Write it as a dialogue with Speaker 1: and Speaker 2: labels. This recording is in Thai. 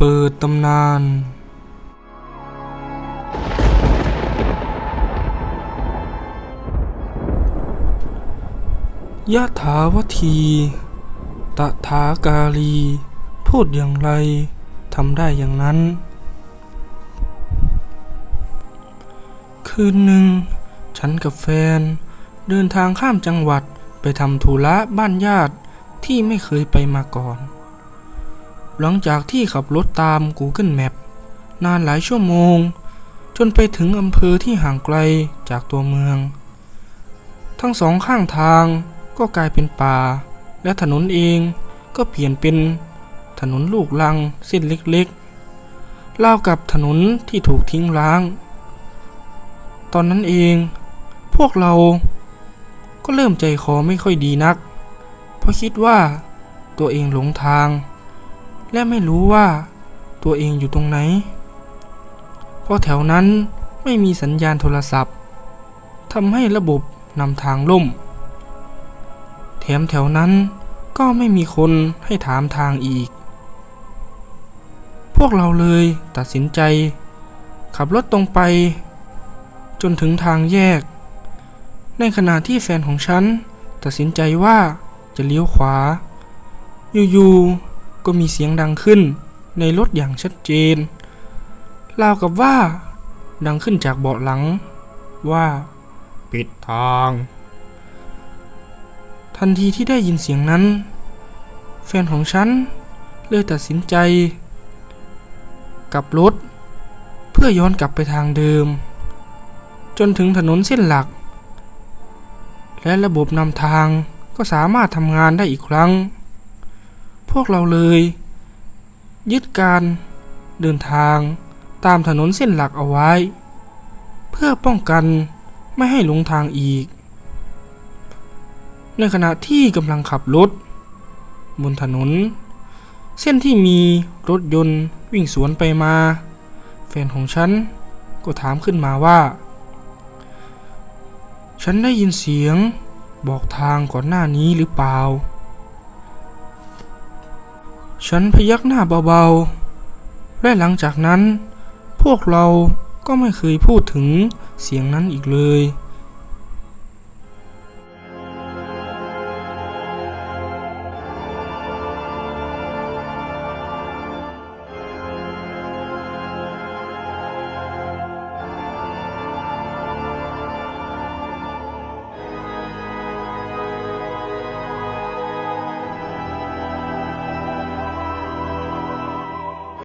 Speaker 1: เปิดตำนาน ยะถาวที ตถากาลี พูดอย่างไร ทำได้อย่างนั้น คืนหนึ่ง ฉันกับแฟน เดินทางข้ามจังหวัดไปทำธุระบ้านญาติที่ไม่เคยไปมาก่อน หลังจากที่ขับรถตาม Google Map นานหลายชั่วโมง จนไปถึงอำเภอที่ห่างไกลจากตัวเมือง ทั้งสองข้างทางก็กลายเป็นป่า และถนนเองก็เปลี่ยนเป็นถนนลูกลังเส้นเล็กๆรากับถนนที่ถูกทิ้งร้าง ตอนนั้นเอง พวกเราก็เริ่มใจคอไม่ค่อยดีนัก เพราะคิดว่าตัวเองหลงทาง และไม่รู้ว่าตัวเองอยู่ตรงไหน เพราะแถวนั้นไม่มีสัญญาณโทรศัพท์ทำให้ระบบนำทางล่ม แถมแถวนั้นก็ไม่มีคนให้ถามทางอีก พวกเราเลยตัดสินใจ ขับรถตรงไป จนถึงทางแยก ในขณะที่แฟนของฉันตัดสินใจว่าจะเลี้ยวขวา อยู่ ก็มีเสียงดังขึ้น ในรถอย่างชัดเจนราวกับว่า ดังขึ้นจากเบาะหลัง ว่า ปิดทาง ทันทีที่ได้ยินเสียงนั้น แฟนของฉันเลยตัดสินใจกลับรถ เพื่อย้อนกลับไปทางเดิม จนถึงถนนเส้นหลัก และระบบนำทางก็สามารถทำงานได้อีกครั้ง วกเราเลย ยึดการเดินทางตามถนนเส้นหลักเอาไว้ เพื่อป้องกันไม่ให้หลงทางอีก ในขณะที่กำลังขับรถ บนถนน เส้นที่มีรถยนต์วิ่งสวนไปมา แฟนของฉันก็ถามขึ้นมาว่า ฉันได้ยินเสียงบอกทางก่อนหน้านี้หรือเปล่า ฉันพยักหน้าเบาๆ และหลังจากนั้น พวกเราก็ไม่เคยพูดถึงเสียงนั้นอีกเลย